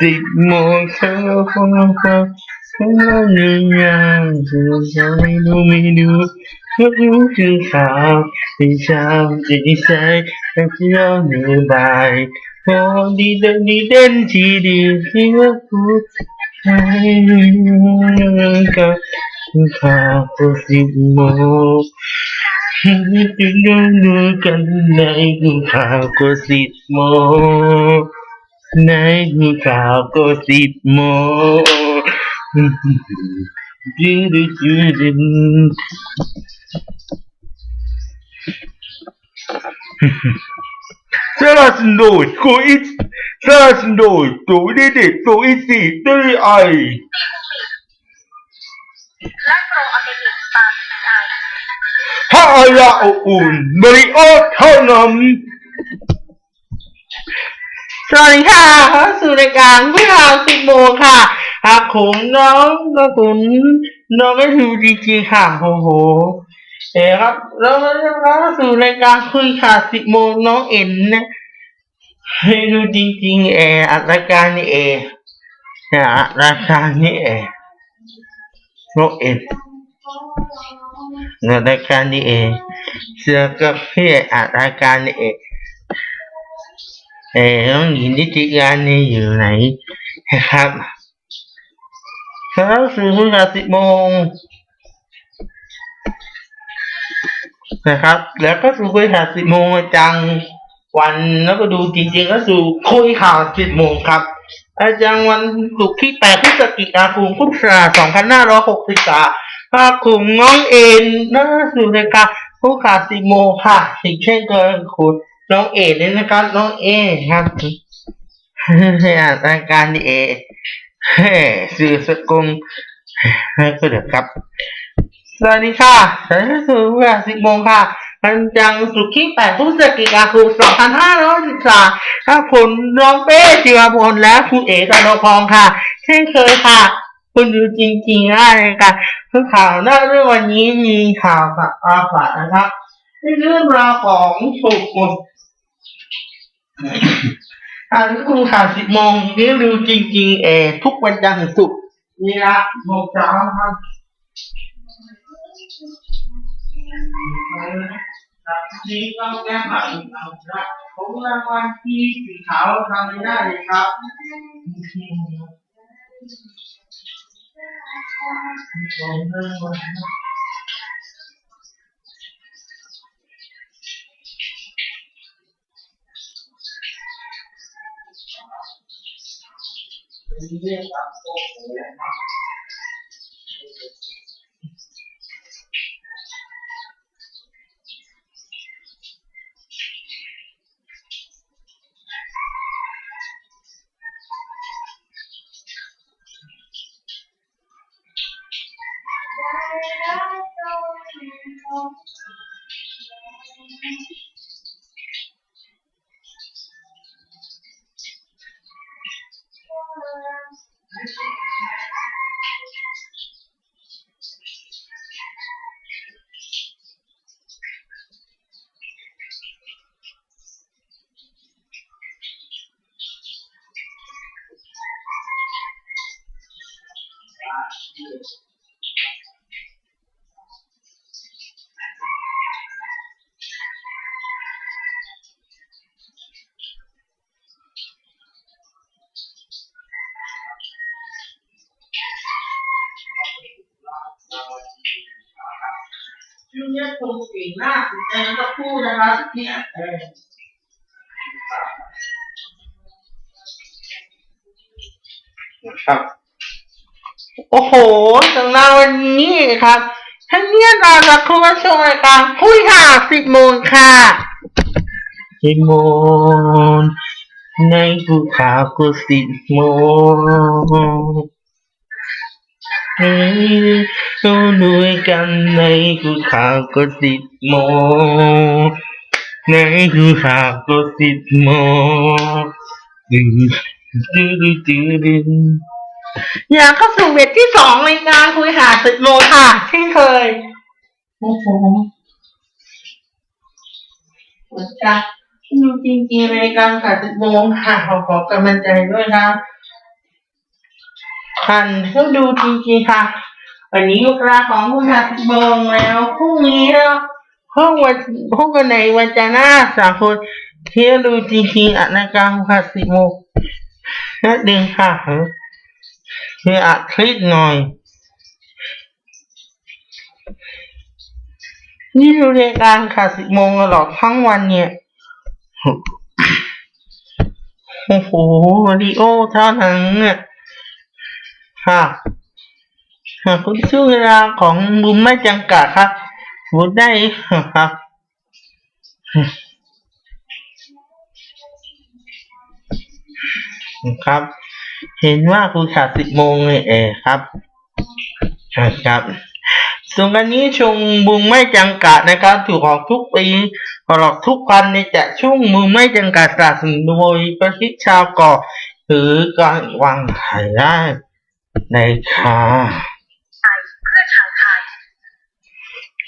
สิบโมงเช้าฟ้าฟ้าฉันนั่งอยู่ยังจะจะไม่ดูไม่ดูไม่รู้ถึงข่าวที่เช้าที่ใส่ที่เช้า เหนื่อยบ่ายโอ้ดีเด่นดีเด่นที่ดีที่ว่าพูดให้กับข่าวก็สิบโมงจะดูดูกันในกูข่าวก็ สวัสสลัดโดยตัวเด็กๆตัวอีสีตัวไอและโปราค่ะเข้าสู่รายการผู้ข่าสิบโมงค่ะหากผมน้องก็คุณน้องก็คือจริงๆค่ะโอ้โหเอ๋ครับแล้วแล้วเข้าสู่รายการคุยข่าสิบโมงน้องเอ็นนะให้ดูจริงๆเอออัดรายการนี่เอเนี่ยอัดรายการนี่เอน้องเอ็นเนี่ยรายการนี่เอเสือกับพี่อัดรายการนี่เอ เออน้องหญิงนิติการนี่อยู่ไหนนะครับแล้วสื่อเวลาสิบโมงนะครับ แล้วก็สู่คุยข่าวสิบโมงจังวันแล้วก็ดูจริง ๆ ก็สู่คุยข่าวสิบโมงครับอาจารย์วันศุกร์ที่แปดพฤศจิกายนพุทธศักราชสองพันห้าร้อยหกสิบสามภาคกลุ่มน้องเอ็นนะสู่รายการผู้ข่าวสิบโมงค่ะอีกเช่นเคยคุณ น้องเอเลยนะครับ น้องเอครับอ่านรายการนี่เอเฮ้สื่อสกุลให้ก็เดี๋ยวครับ สวัสดีค่ะฉันคือเวลาสิบโมงค่ะมันจังสุขีแปดพฤศจิกายนสองพันห้าร้อยสิบสามถ้าผลน้องเป้จิวพลและคุณเอ๋ตะโนพองค่ะ เช่นเคยค่ะ คุณดูจริงๆได้เลยค่ะคือข่าวหน้าเรื่องวันนี้มีข่าวค่ะอาฝากนะครับเรื่องราวของถูก หมดอ่านคุณข่าวสิบโมงนี่ดูจริง ๆ เอทุกวันจันทร์ถึงศุกร์เวลาโมงเช้าครับครับนี่ก็แก้มาอีกแล้วครับผมรางวัลที่สีขาวทำไม่ได้เลยครับผมเรื่องวั นชื่อ เนี่ยคงเก่งมากแอนก็พูดนะครับเนี่ยเออนะครับ โอ้โหสำหรับวันนี้ครับท่านเนี่ยเราจะเข้ามาชมรายการคุยข่าวสิบโมงค่ะสิบโมงในภูเขาก็สิบโมง เราด้วยกันในภูเขาวก็สิบโมงในภูเขาวก็สิบโมงดึงดึงดึงดึงดึงอยากเข้าสู่เวทที่สองรายการคุยข่าวสิบโมงค่ะเช่นเคยโอ้โหหัวใจดูจริงๆรายการขาวสิบโมงค่ะขอขอกำลังใจด้วยครับท่านต้องดูจริงๆค่ะ วันนี้เวลาของคุณค่ะสิบโมงแล้วพรุ่งนี้แล้วห้องวันห้กันไหนวันจันทร์หน้าสามคนเที่ยวดูจริงๆอะในกลางค่ะสิบโมงนัดดึงค่ะเพื่ออัดคลิปหน่อย นี่ดูรายการค่ะสิบโมงตลอดทั้งวันเนี่ย โอ้โหวิดีโอเท่านั้นเนี่ยค่ะ หากคุณช่วงเวลาของบุมไม่จำกัดครับบุมได้ครับครับ เห็นว่าคุณขาดสิบโมงเลยเอครับครับส่วนอันนี้ชงบุงไม่จำกัดนะครับถูกออกทุกปีออกทุกวันในจะช่วงมือไม่จำกัดสนับสนุนโดยประชิดชาวเกาะหรือการวางขายได้ในค่ะ ไทยเพื่อชาวไทย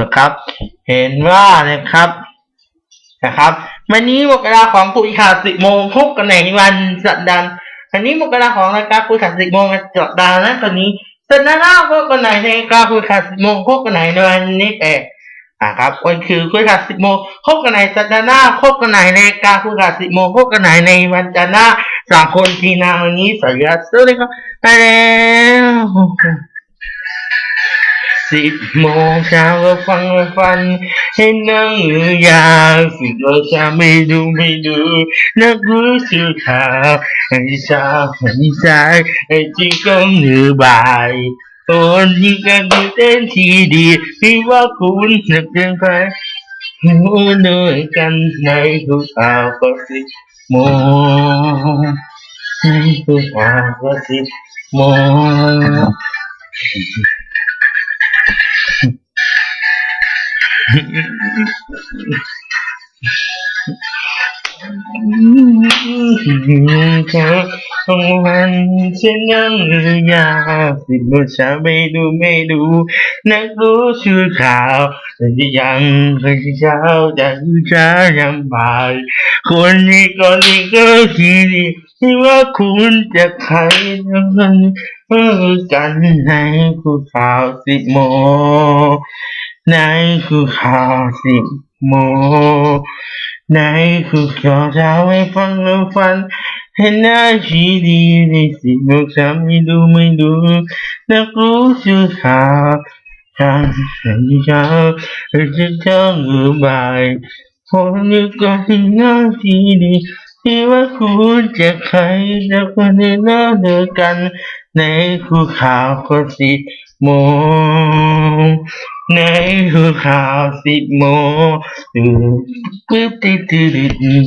นะครับ เห็นว่านะครับนะครับ วันนี้หมดเวลาของคุยข่าวสิบโมงพบกันในวันสัปดาห์อันนี้หมดเวลาของรายการคุยข่าวสิบโมงสัปดาห์นะตอนนี้สัปดาห์หน้าพบกันไหนในรายการคุยข่าวสิบโมงพบกันไหนในวันนี้เองนะครับวันคือคุยข่าวสิบโมงพบกันไหนสัปดาห์หน้าพบกันไหนในรายการคุยข่าวสิบโมงพบกันไหนในวันจันทร์หน้าสามคนทีนาวันนี้สวัสดีครับสวัสดีครับไปแล้ว สิบโมงเช้าก็ฟังฟัน ให้นั่งหรือยาสิบโมงเช้าไม่ดูไม่ดูนักรู้สื่อข่าวให้ชาให้สายให้จริงก็มือบ่ายคนยิ่งกันเต้นทีดีพี่ว่าคุณจะเกินไปรู้ด้วยกันในทุกข่าวก็สิบโมงในทุกข่าวก็สิบโมง เธอของวันฉันยังหรือยาสิบชาไม่ดูไม่ดูนักรู้ชื่อข่าวแต่ที่ยังเคยเช้าจะอยู่เช้ายามบ่ายคนนี้ก็นี่ก็ทีดีที่ว่าคุณจะใครทั้งนั้นเอกันในคู่ข่าวสิบโม ในคู่ข่าวสิบโมงในคือขอเช้าให้ฟังแล้วฟันเห็นหน้าชีดีในสิบโมงเช้าไม่ดูไม่ดูนักรู้ชื่อข่าวทางเช้าจะเช้าหรือบ่ายคนนี้ก็เห็นหน้าที่ดีที่ว่าคุณจะใครจะคนในหน้าเดียวกัน ในคู่ข่าวก็สิบโมง ในคือข่าวสิบโมงตื่นปึ๊บติดติด